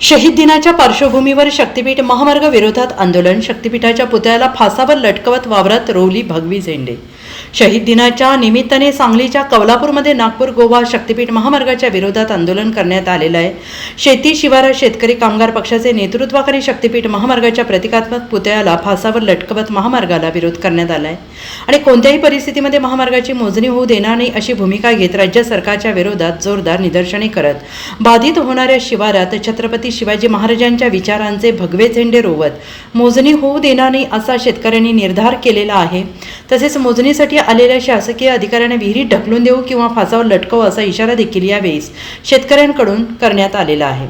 शहीद दिनाच्या पार्श्वभूमीवर शक्तीपीठ महामार्ग विरोधात आंदोलन. शक्तीपीठाच्या पुतळ्याला फासावर लटकवत वावरात रोवली भगवी झेंडे. शहीद दिनाच्या निमित्ताने सांगलीच्या कवलापूरमध्ये नागपूर गोवा शक्तीपीठ महामार्गाच्या विरोधात आंदोलन करण्यात आलेलं आहे. शेती शिवार शेतकरी कामगार पक्षाचे नेतृत्वाखाली शक्तीपीठ महामार्गाच्या प्रतिकात्मक पुतळ्याला फासावर लटकवत महामार्गाला विरोध करण्यात आला आहे आणि कोणत्याही परिस्थितीमध्ये महामार्गाची मोजणी होऊ देणार नाही अशी भूमिका घेत राज्य सरकारच्या विरोधात जोरदार निदर्शने करत बाधित होणाऱ्या शिवारात छत्रपती शिवाजी महाराजांच्या विचारांचे भगवे झेंडे रोवत मोजणी होऊ देणार नाही असा शेतकऱ्यांनी निर्धार केलेला आहे. तसेच मोजणीसाठी आलेल्या शासकीय अधिकाऱ्यांना विहिरीत ढकलून देऊ किंवा फासावर लटकवू असा इशारा देखील यावेळेस शेतकऱ्यांकडून करण्यात आलेला आहे.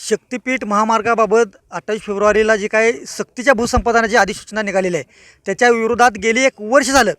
शक्तिपीठ महामार्गाबाबत अठ्ठावीस फेब्रुवारीला जी काय सक्तीच्या भूसंपादनाची अधिसूचना निघालेली आहे त्याच्या विरोधात गेली एक वर्ष झालं.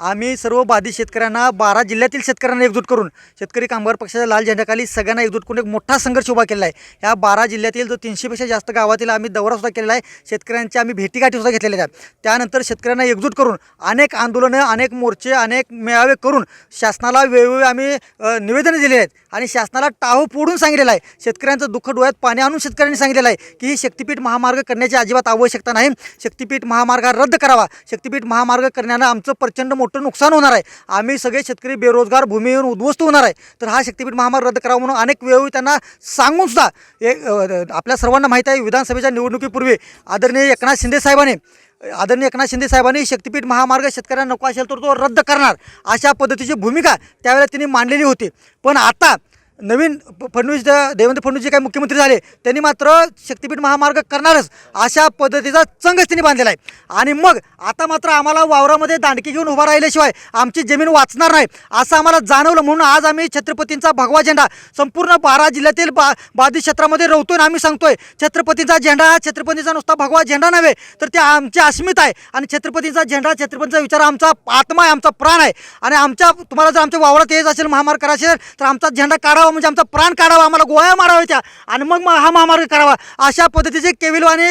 आम्ही सर्व बाधित शेतकऱ्यांना बारा जिल्ह्यातील शेतकऱ्यांना एकजूट करून शेतकरी कामगार पक्षाच्या लाल झेंड्याखाली सगळ्यांना एकजूट करून एक मोठा संघर्ष उभा केला आहे. या बारा जिल्ह्यातील जो तीनशेपेक्षा जास्त गावातील आम्ही दौरासुद्धा केलेला आहे. शेतकऱ्यांच्या आम्ही भेटीगाठीसुद्धा घेतलेल्या आहेत. त्यानंतर शेतकऱ्यांना एकजूट करून अनेक आंदोलनं अनेक मोर्चे अनेक मेळावे करून शासनाला वेळोवेळी आम्ही निवेदनं दिलेली आहेत. आणि शासनाला टाहो फोडून सांगितलेलं आहे. शेतकऱ्यांचं दुःख डोळ्यात पाणी आणून शेतकऱ्यांनी सांगितलेलं आहे की ही शक्तीपीठ महामार्ग करण्याची अजिबात आवश्यकता नाही. शक्तीपीठ महामार्ग रद्द करावा. शक्तीपीठ महामार्ग करण्यानं आमचं प्रचंड मोठं नुकसान होणार आहे. आम्ही सगळे शेतकरी बेरोजगार भूमीवर उद्ध्वस्त होणार आहे. तर हा शक्तीपीठ महामार्ग रद्द करावा म्हणून अनेक वेळोवेळी त्यांना सांगून सुद्धा एक आपल्या सर्वांना माहीत आहे विधानसभेच्या निवडणुकीपूर्वी आदरणीय एकनाथ शिंदे साहेबांनी आदरणीय एकनाथ शिंदे साहेबांनी शक्तीपीठ महामार्ग शेतकऱ्यांना नको असेल तर तो रद्द करणार अशा पद्धतीची भूमिका त्यावेळेला त्यांनी मांडलेली होती. पण आता नवीन फडणवीस देवेंद्र फडणवीस जे काही मुख्यमंत्री झाले त्यांनी मात्र शक्तीपीठ महामार्ग करणारच अशा पद्धतीचा चंगच त्यांनी बांधलेला आहे. आणि मग आता मात्र आम्हाला वावरामध्ये दांडकी घेऊन उभा राहिल्याशिवाय आमची जमीन वाचणार नाही असं आम्हाला जाणवलं. म्हणून आज आम्ही छत्रपतींचा भगवा झेंडा संपूर्ण बारा जिल्ह्यातील बा बाधित क्षेत्रामध्ये रोवतो आणि आम्ही सांगतोय छत्रपतींचा झेंडा हा छत्रपतींचा नुसता भगवा झेंडा नव्हे तर ते आमची अस्मिता आहे. आणि छत्रपतींचा झेंडा छत्रपतींचा विचार आमचा आत्मा आहे आमचा प्राण आहे. आणि आमच्या तुम्हाला जर आमच्या वावरात यायचं असेल महामार्ग करायचे असेल तर आमचा झेंडा काढावा. म्हणजे आमचा प्राण काढावा आम्हाला गोळ्या माराव्याच्या आणि मग हा महामार्ग करावा. अशा पद्धतीचे केविलवाने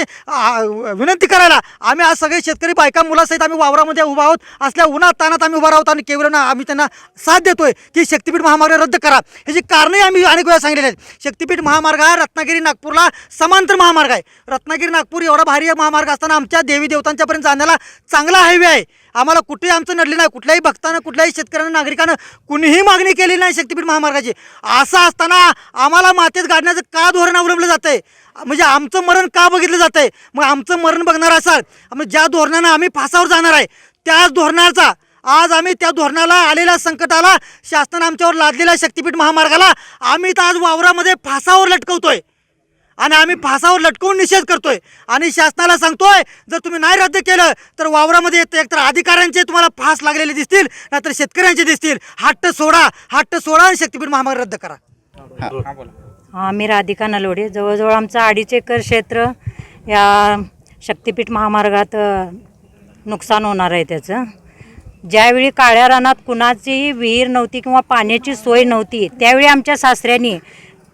विनंती करायला आम्ही आज सगळे शेतकरी बायका मुलासहित आम्ही वावरामध्ये उभा आहोत. असल्या उन्हात तानात आम्ही उभा राहतो आणि केविलांना आम्ही त्यांना साथ देतोय की शक्तीपीठ महामार्ग रद्द करा. ह्याची कारणंही आम्ही अनेक वेळा सांगितलेली आहेत. शक्तीपीठ महामार्ग हा रत्नागिरी नागपूरला समांतर महामार्ग आहे. रत्नागिरी नागपूर एवढा भारी महामार्ग असताना आमच्या देवी देवतांच्यापर्यंत जाण्याला चांगला हायवे आहे. आम्हाला कुठेही आमचं नडले नाही. कुठल्याही भक्तानं कुठल्याही शेतकऱ्यानं नागरिकानं कुणीही मागणी केली नाही शक्तीपीठ महामार्गाची. असं असताना आम्हाला मातेत गाडण्याचं का धोरण अवलंबलं जातं आहे म्हणजे आमचं मरण का बघितलं जातं आहे मग आमचं मरण बघणार असाल मग ज्या धोरणानं आम्ही फासावर जाणार आहे त्याच धोरणाचा आज आम्ही त्या धोरणाला आलेल्या संकटाला शासनानं आमच्यावर लादलेल्या शक्तीपीठ महामार्गाला आम्ही तर आज वावरामध्ये फासावर लटकवतोय. आणि आम्ही फासावर लटकवून निषेध करतोय. आणि शासनाला सांगतोय जर तुम्ही नाही रद्द केलं तर वावरामध्ये एक एकतर अधिकाऱ्यांचे तुम्हाला फास लागलेले दिसतील नाहीतर शेतकऱ्यांचे दिसतील. हट्ट सोडा हट्ट सोडा आणि शक्तीपीठ महामार्ग रद्द करा. हां. मी राधिका नलोडे. जवळजवळ आमचं अडीच एकर क्षेत्र या शक्तिपीठ महामार्गात नुकसान होणार आहे त्याचं. ज्यावेळी काळ्या रानात कुणाचीही विहीर नव्हती किंवा पाण्याची सोय नव्हती त्यावेळी आमच्या सासऱ्यांनी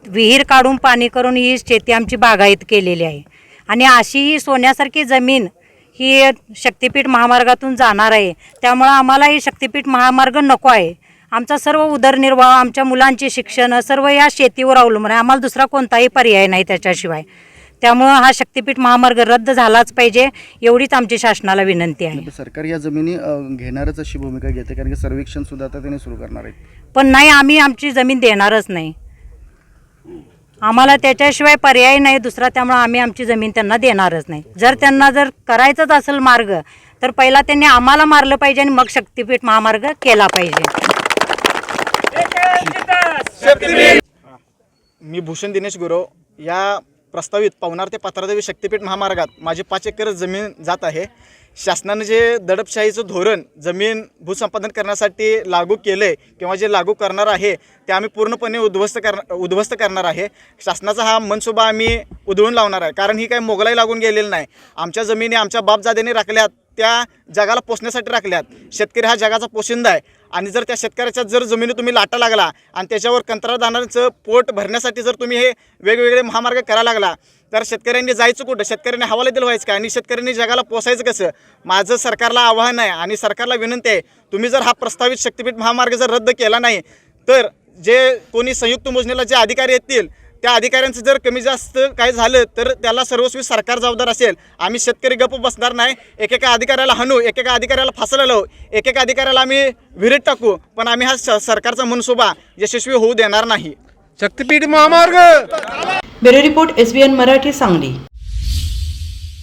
विहीर काढून पाणी करून ही शेती आमची बागायत केलेली आहे. आणि अशी ही सोन्यासारखी जमीन ही शक्तिपीठ महामार्गातून जाणार आहे. त्यामुळं आम्हाला ही शक्तिपीठ महामार्ग नको आहे. आमचा सर्व उदरनिर्वाह आमच्या मुलांचे शिक्षण सर्व या शेतीवर अवलंबून आहे. आम्हाला दुसरा कोणताही पर्याय नाही त्याच्याशिवाय. त्यामुळं हा शक्तिपीठ महामार्ग रद्द झालाच पाहिजे एवढीच आमची शासनाला विनंती आहे. सरकार या जमिनी घेणारच अशी भूमिका घेते कारण की सर्वेक्षण सुद्धा आता त्याने सुरू करणार आहेत. पण नाही आम्ही आमची जमीन देणारच नाही. आम्हाला त्याच्याशिवाय पर्याय नाही दुसरा त्यामुळे आम्ही आमची जमीन त्यांना देणारच नाही. जर त्यांना जर करायचंच असेल मार्ग तर पहिला त्यांनी आम्हाला मारलं पाहिजे आणि मग शक्तिपीठ महामार्ग केला पाहिजे. मी भूषण दिनेश गुरव या प्रस्तावित पवनार ते पात्रादेवी शक्तीपीठ महामार्गात माझी पाच एकर जमीन जात आहे. शासनानं जे दडपशाहीचं धोरण जमीन भूसंपादन करण्यासाठी लागू केलं आहे किंवा जे लागू करणार आहे ते आम्ही पूर्णपणे उद्ध्वस्त कर उद्ध्वस्त करणार आहे. शासनाचा हा मनसुबा आम्ही उधळून लावणार आहे. कारण ही काही मोगलाई लागून गेलेली नाही. आमच्या जमिनी आमच्या बापजाद्यांनी राखल्यात. त्या जगाला पोचण्यासाठी राखल्यात. शेतकरी हा जगाचा पोशिंदा आहे. आणि जर त्या शेतकऱ्याच्या जर जमिनी तुम्ही लाटा लागला आणि त्याच्यावर कंत्राटदारांचं पोट भरण्यासाठी जर तुम्ही हे वेगवेगळे महामार्ग करायला लागला तर शेतकऱ्यांनी जायचं कुठं? शेतकऱ्यांनी हवाला दिलं व्हायचं का आणि शेतकऱ्यांनी जगाला पोसायचं कसं? माझं सरकारला आव्हान आहे आणि सरकारला विनंती आहे तुम्ही जर हा प्रस्तावित शक्तीपीठ महामार्ग जर रद्द केला नाही तर जे कोणी संयुक्त मोजणीला जे अधिकारी येतील त्या अधिकाऱ्यांचं जर कमी जास्त काय झालं तर त्याला सर्वस्वी सरकार जबाबदार असेल. आम्ही शेतकरी गप्प बसणार नाही. एकेका अधिकाऱ्याला हाणू एकेका अधिकाऱ्याला फासायला लावू एकेका अधिकाऱ्याला आम्ही विहिरीत टाकू पण आम्ही हा स- सरकारचा मनसुबा यशस्वी होऊ देणार नाही. शक्तीपीठ महामार्ग! Bureau report S B N Marathi Sangli.